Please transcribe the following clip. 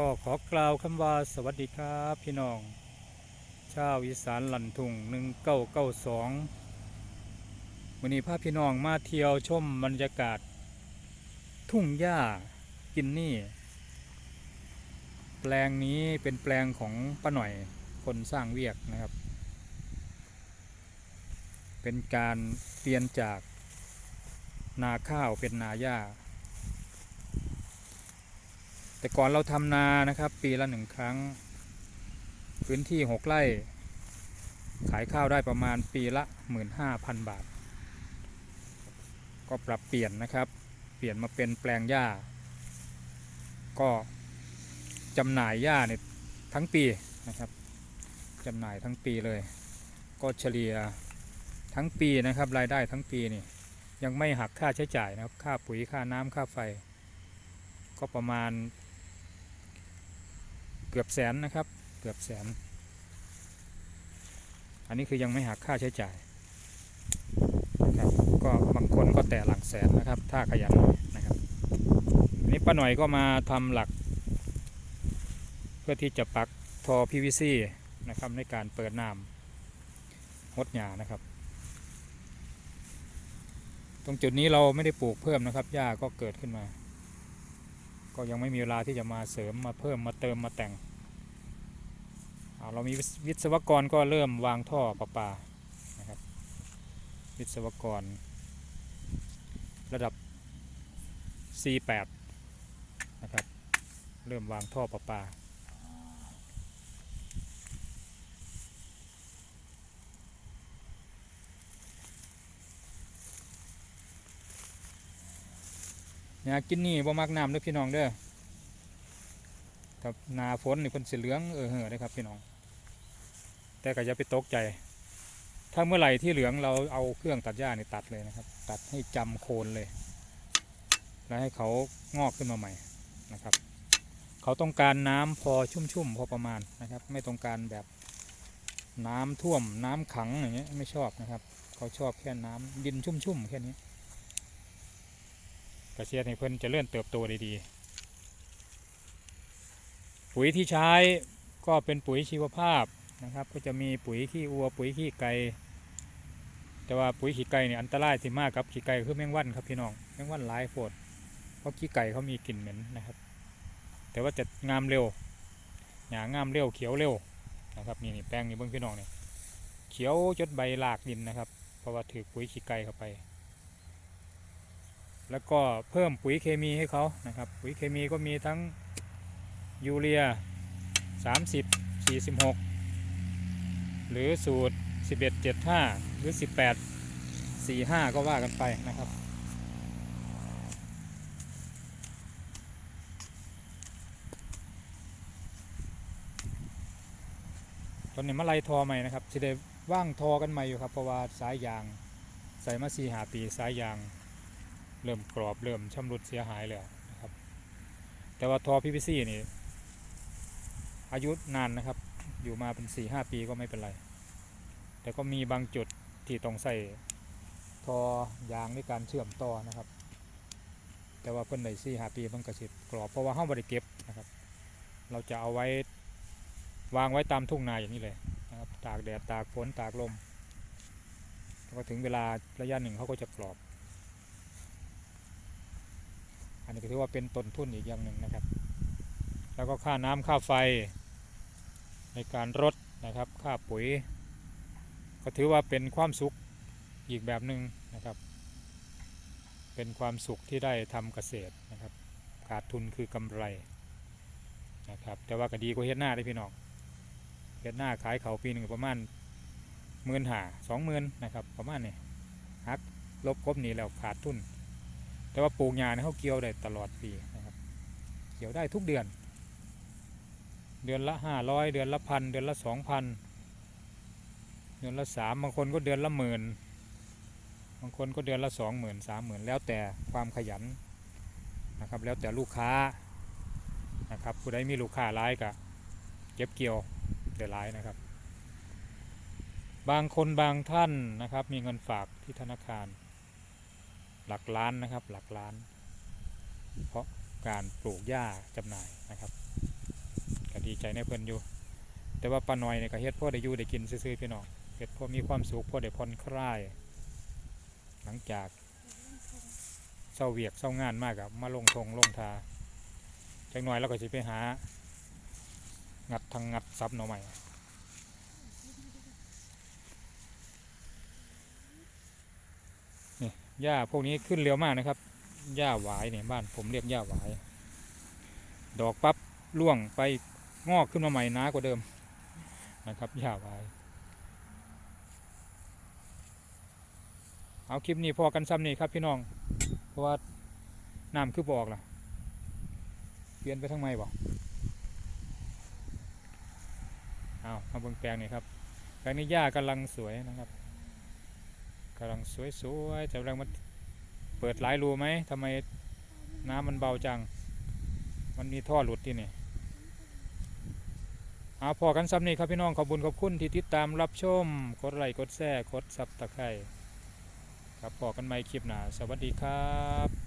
ก็ขอกล่าวคำว่าสวัสดีครับพี่น้อง ชาวอีสานหลันทุ่งหนึ่งเก้าเก้าสองวันนี้พาพี่น้องมาเที่ยวชมบรรยากาศ ทุ่งหญ้ากินนี่ แปลงนี้เป็นแปลงของป้าหน่อยคนสร้างเวียกนะครับ เป็นการเปลี่ยนจากนาข้าวเป็นนาหญ้า แต่ก่อนเราทำนานะครับ ปีละหนึ่งครั้ง พื้นที่หกไร่ ขายข้าวได้ประมาณปีละ 15,000 บาท ก็ปรับเปลี่ยนนะครับ เปลี่ยนมาเป็นแปลงหญ้า ก็จำหน่ายหญ้าเนี่ยทั้งปีนะครับจำหน่ายทั้งปีเลย ก็เฉลี่ยทั้งปีนะครับ รายได้ทั้งปีนี่ยังไม่หักค่าใช้จ่ายนะครับ ค่าปุ๋ยค่าน้ำค่าไฟ ก็ประมาณ เกือบแสนนะครับ เกือบแสน อันนี้คือยังไม่หักค่าใช้จ่ายนะครับก็บางคนก็แต่หลักแสนนะครับ ถ้าขยันหน่อยนะครับ อันนี้ป้าหน่อยก็มาทำหลัก เพื่อที่จะปักทอ PVC นะครับในการเปิดน้ำหดหยานะครับ ตรงจุดนี้เราไม่ได้ปลูกเพิ่มนะครับหญ้าก็เกิดขึ้นมา ก็ยังไม่มีเวลาที่จะมาเสริมมาเพิ่มมาเติมมาแต่ง เรามีวิศวิศวกรก็เริ่มวางท่อประปานะครับ วิศวกร ระดับ C8 นะครับ เริ่มวางท่อประปา อยากกินนี่บ่มักน้ำเด้อพี่น้องเด้อกับนาฝนนี่เพิ่นสิเหลืองเออเห่อเด้ครับพี่น้อง แต่ก็อย่าไปตกใจ ถ้าเมื่อไหร่ที่เหลืองเราเอาเครื่องตัดหญ้านี่ตัดเลยนะครับ ตัดให้จำโคนเลย แล้วให้เขางอกขึ้นมาใหม่นะครับ เขาต้องการน้ำพอชุ่มๆพอประมาณนะครับ ไม่ต้องการแบบน้ำท่วมน้ำขังอย่างเงี้ยไม่ชอบนะครับ เขาชอบแค่น้ำดินชุ่มๆแค่นี้ กระเชียให้เพิ่อนจะเลื่อนเติบโตด้ดีปุ๋ยที่ใช้ก็เป็นปุ๋ยชีวภาพนะครับ ก็จะมีปุ๋ยขี้วัว ปุ๋ยขี้ไก่แต่ว่าปุ๋ยขี้ไก่เนี่ยอันตรายที่มากครับขี้ไก่คือแมงวันครับพี่น้องแมงวันหลายโพดเพราะขี้ไก่เขามีกลิ่นเหม็นนะครับ แต่ว่าจะงามเร็วหยางามเร็วเขียวเร็วนะครับนี่นี่แป้งนี่เบิ้งพี่น้องเนี่ยเขียวจดใบหลากดินนะครับ เพราะว่าถือปุ๋ยขี้ไก่เข้าไป แล้วก็เพิ่มปุ๋ยเคมีให้เขานะครับ ปุ๋ยเคมีก็มีทั้งยูเรีย 30 46 หรือสูตร 11 75 หรือ 18 45 ก็ว่ากันไปนะครับ ตอนนี้มาไล่ทอใหม่นะครับจะได้ว่างทอกันใหม่อยู่ครับเพราะว่าสายยาง ใส่มาสี่หาปีสายยาง เริ่มกรอบเริ่มชำรุดเสียหายแล้วนะครับ แต่ว่าทอ PVC นี่ อายุนานนะครับ อยู่มาเป็น4ี่หปีก็ไม่เป็นไร แต่ก็มีบางจุดที่ต้องใส่ทอยางในการเชื่อมต่อนะครับ แต่ว่าเพิ่นได้สี่หปีมันก็สิกรอบเพราะว่าห้องบริเก็บนะครับ เราจะเอาไว้วางไว้ตามทุ่งนาอย่างนี้เลยนะครับตากแดดตากฝนตากลมพอถึงเวลาระยะหนึ่งเขาก็จะกรอบ อั นนี้ก็ถือว่าเป็นต้นทุนอีกอย่างหนึ่งนะครับ แล้วก็ค่าน้ำค่าไฟ ในการรดนะครับ ค่าปุ๋ย ก็ถือว่าเป็นความสุขอีกแบบหนึ่งนะครับ เป็นความสุขที่ได้ทำเกษตรนะครับ ขาดทุนคือกำไรนะครับ แต่ว่าก็ดีกว่าเฮ็ดหน้าได้พี่น้องเฮ็ดหน้าขายเขาปีหนึ่งประมาณหมื่นหาสองหมื่นนะครับ ประมาณนี้ฮักลบกบหนี้แล้วขาดทุน แต่ว่าปลูกหญ้าเนี่ยเขาเกี่ยวได้ตลอดปีนะครับ เกี่ยวได้ทุกเดือน เดือนละห้าร้อยเดือนละพันเดือนละสองพันเดือนละสามบางคนก็เดือนละหมื่นบางคนก็เดือนละสองหมื่นสามหมื่นแล้วแต่ความขยันนะครับ แล้วแต่ลูกค้านะครับผู้ใดมีลูกค้าร้ายก็เก็บเกี่ยวได้ร้ายนะครับ บางคนบางท่านนะครับมีเงินฝากที่ธนาคาร หลักล้านนะครับ หลักล้าน เพราะการปลูกหญ้าจำหน่ายนะครับดีใจในเพิ่นอยู่ แต่ว่าป้าน้อยเนี่ยก็เฮ็ดพ่อได้อยู่ได้กินซื่อๆพี่น้องเฮ็ดพ่อมีความสุขพ่อได้ผ่อนคลาย หลังจากเศร้าเวียกเศร้างานมากกับมาลงทงลงทาจักหน่อยเราก็สิไปหา งัดทางงัดซับหน่อใหม่นี่ หญ้าพวกนี้ขึ้นเร็วมากนะครับหญ้าหวายเนี่ยบ้านผมเรียกหญ้าหวาย ดอกปั๊บร่วงไปงอกขึ้นมาใหม่หนากว่าเดิมนะครับหญ้าหวายเอาคลิปนี้พอกันซ้ำนี่ครับพี่น้อง เพราะว่าน้ำคือบอกล่ะ เปลี่ยนไปทางไม่บอกเอามาเบิ่งแปลงนี่ครับแปลงนี้หญ้ากำลังสวยนะครับ กำลังสวยๆจะกำลังมาเปิดหลายรูไหมทำไมน้ำมันเบาจัง มันมีท่อหลุดที่นี่เอาพอกันซ้ำนี่ครับพี่น้องขอบคุญขอบคุณที่ติดตามรับชมกดไลค์กดแชร์กดซับตะไคร่ครับพอกันใหม่คลิปหน้าสวัสดีครับ